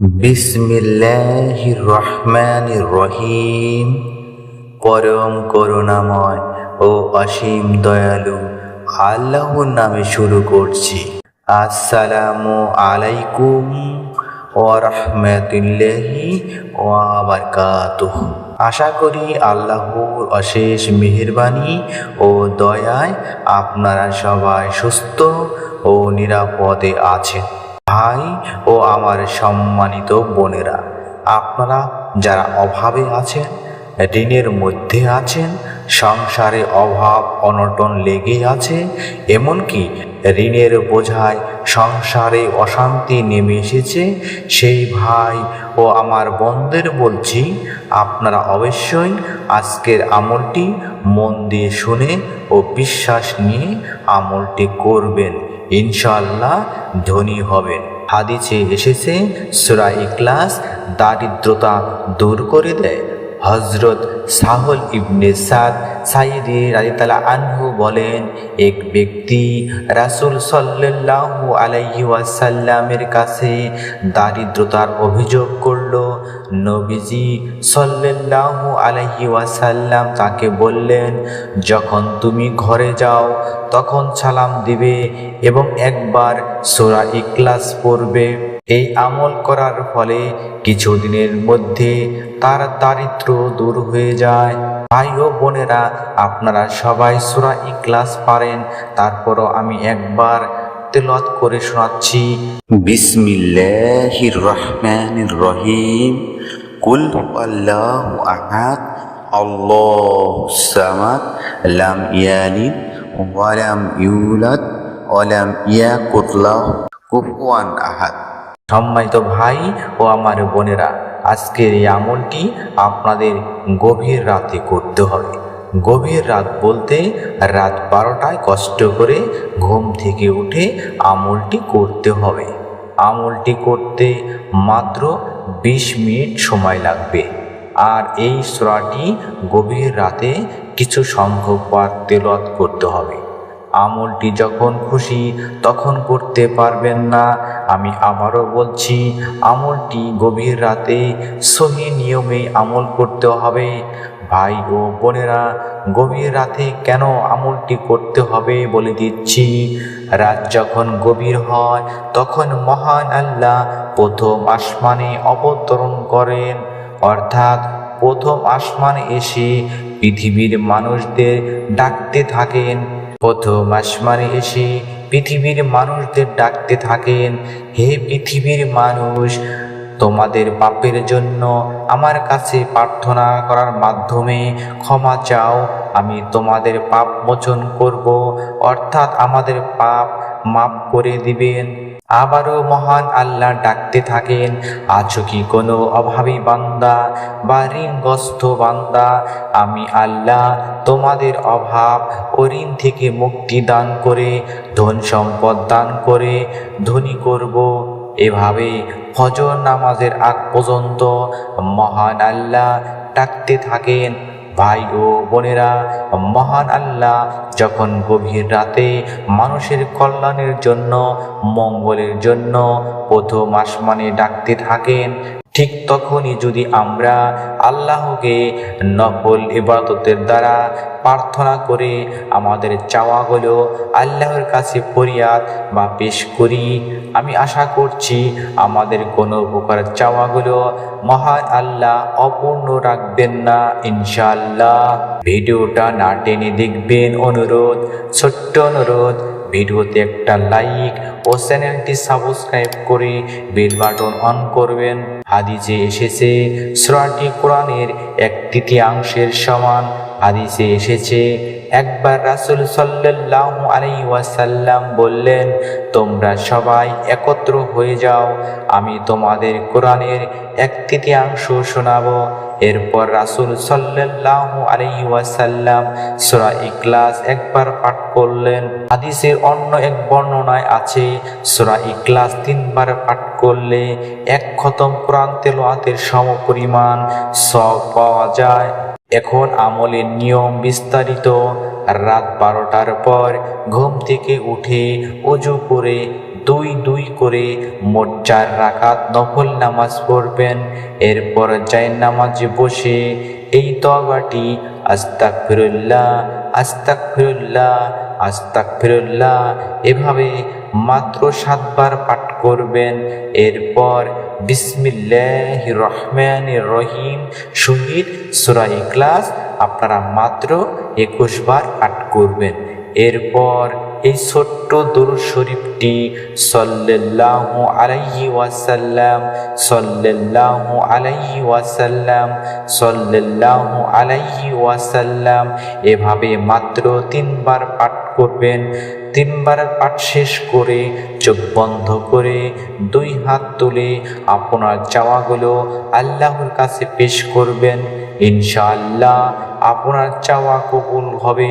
বিসমিল্লাহির রহমানির রহিম। পরম করুণাময় ও অসীম দয়ালু আল্লাহর নামে শুরু করছি। আসসালামু আলাইকুম ওয়া রাহমাতুল্লাহি বারাকাতুহু। আশা করি আল্লাহর অশেষ মেহেরবানি ও দয়ায় আপনারা সবাই সুস্থ ও নিরাপদে আছেন। ভাই ও আমার সম্মানিত বোনেরা, আপনারা যারা অভাবে আছেন, ঋণের মধ্যে আছেন, সংসারে অভাব, অনটন লেগে আছে, এমনকি ঋণের বোঝায় সংসারে অশান্তি নেমে এসেছে, সেই ভাই ও আমার বোনদের বলছি, আপনারা অবশ্যই আজকের আমলটি মন দিয়ে শুনে ও বিশ্বাস নিয়ে আমলটি করবেন। ইনশাআল্লাহ ধনী হবেন হাদিসে এসেছে, সুরা ইকলাস দারিদ্রতা দূর করে দেয়। হজরত সাহল ইবনে সাদ সাইদি রাজিতালা আনহু বলেন, এক ব্যক্তি রাসুল সাল্লাল্লাহু আলাইহি ওয়াসাল্লামের কাছে দারিদ্রতার অভিযোগ করল। নবীজি সাল্লাল্লাহু আলাইহি ওয়াসাল্লাম তাকে বললেন, যখন তুমি ঘরে যাও, তখন সালাম দিবে এবং একবার সোরা ইকলাস পড়বে। এই আমল করার ফলে কিছুদিনের মধ্যে তার দারিদ্র দূর হয়ে যায়। ভাই ও বোনেরা আপনারা সবাই সুরা ইকলাস পারেন তারপরও আমি একবার তেলত করে শোনাচ্ছি। বিসমিল্লাহির রহমানির রহিম। কুল আল্লাহু আহাদ আল্লাহু সামাদ লাম ইয়ালিদ ওয়া লাম ইউলাদ ওয়া লাম ইয়াকুল লাহু কুফুয়ান আহাদ। সম্মানিত ভাই ও আমার বোনেরা আজকের এই আমলটি আপনাদের গভীর রাতে করতে হবে। গভীর রাত বলতে রাত বারোটায় কষ্ট করে ঘুম থেকে উঠে আমলটি করতে হবে। আমলটি করতে মাত্র বিশ মিনিট সময় লাগবে। আর এই সোরাটি গভীর রাতে কিছু সংখ্যক বার তেলত করতে হবে। আমলটি যখন খুশি তখন করতে পারবেন না। আমি আবারও বলছি, আমলটি গভীর রাতে সহি নিয়মে আমল করতে হবে। ভাই ও বোনেরা, গভীর রাতে কেন আমলটি করতে হবে বলে দিচ্ছি। রাত যখন গভীর হয়, তখন মহান আল্লাহ প্রথম আসমানে অবতরণ করেন। অর্থাৎ প্রথম আসমানে এসে পৃথিবীর মানুষদের ডাকতে থাকেন। প্রথম আসমানে এসে পৃথিবীর মানুষদের ডাকতে থাকেন, হে পৃথিবীর মানুষ, তোমাদের পাপের জন্য আমার কাছে প্রার্থনা করার মাধ্যমে ক্ষমা চাও, আমি তোমাদের পাপ মোচন করব, অর্থাৎ আমাদের পাপ মাপ করে দিবেন। আবারও মহান আল্লাহ ডাকতে থাকেন, আছো কি কোনো অভাবী বান্দা বা ঋণগ্রস্ত বান্দা? আমি আল্লাহ তোমাদের অভাব ও ঋণ থেকে মুক্তি দান করে, ধন সম্পদ দান করে ধনী করব। এভাবে ফজর নামাজের আগ পর্যন্ত মহান আল্লাহ ডাকতে থাকেন ভাই ও বোনেরা, মহান আল্লাহ যখন গভীর রাতে মানুষের কল্যাণের জন্য, মঙ্গলের জন্য প্রথম আসমানে ডাকতে থাকেন ঠিক তখনই যদি আমরা আল্লাহকে নফল ইবাদতের দ্বারা প্রার্থনা করে আমাদের চাওয়াগুলো আল্লাহর কাছে ফরিয়াদ বা পেশ করি, আমি আশা করছি আমাদের কোনো প্রকার চাওয়াগুলো মহান আল্লাহ অপূর্ণ রাখবেন না ইনশাআল্লাহ। ভিডিওটা না টেনে দেখবেন অনুরোধ, ছোট্ট অনুরোধ, ভিডিওতে একটা লাইক ও চ্যানেলটি সাবস্ক্রাইব করে বেল বাটন অন করবেন। হাদিসে এসেছে সুরাটি কোরআনের এক তৃতীয়াংশের সমান হাদিসে এসেছে, একবার রাসুল সাল্লাহ আলাই ওয়াসাল্লাম বললেন, তোমরা সবাই একত্র হয়ে যাও, আমি তোমাদের কোরআনের এক তৃতীয়াংশ শোনাবো। এরপর রাসুল সাল্লাহ আলাই ওয়াসাল্লাম সোরা ইকলাস একবার পাঠ করলেন। হাদিসের অন্য এক বর্ণনায় আছে, সোরা ইকলাস তিনবার পাঠ করলে এক খতম কোরআন তেলোয়াতের সমপরিমাণ সব পাওয়া যায়। এখন আমলের নিয়ম বিস্তারিত। রাত বারোটার পর ঘুম থেকে উঠে অজু করে দুই দুই করে মোট চার রাকাত নফল নামাজ পড়বেন। এরপর চাই নামাজে বসে এই তবাটি আস্তাক ফিরুল্লাহ আস্তাক ফিরুল্লাহ আস্তাক ফিরুল্লাহ এভাবে মাত্র সাতবার পাঠ করবেন। এরপর বিসমিল্লাহ রহমান রহিম সংগীত সুরা ইখলাস আপনারা মাত্র একুশ বার পাঠ করবেন। এরপর এই ছোট্ট দরুদ শরীফটি সল্লাল্লাহু আলাইহি ওয়াসাল্লাম, সল্লাল্লাহু আলাইহি ওয়াসাল্লাম, সল্লাল্লাহু আলাইহি ওয়াসাল্লাম এভাবে মাত্র তিনবার পাঠ করবেন। তিনবার পাঠ শেষ করে চোখ বন্ধ করে দুই হাত তুলে আপনার চাওয়াগুলো আল্লাহর কাছে পেশ করবেন। ইনশাআল্লাহ আপনার চাওয়া কবুল হবে।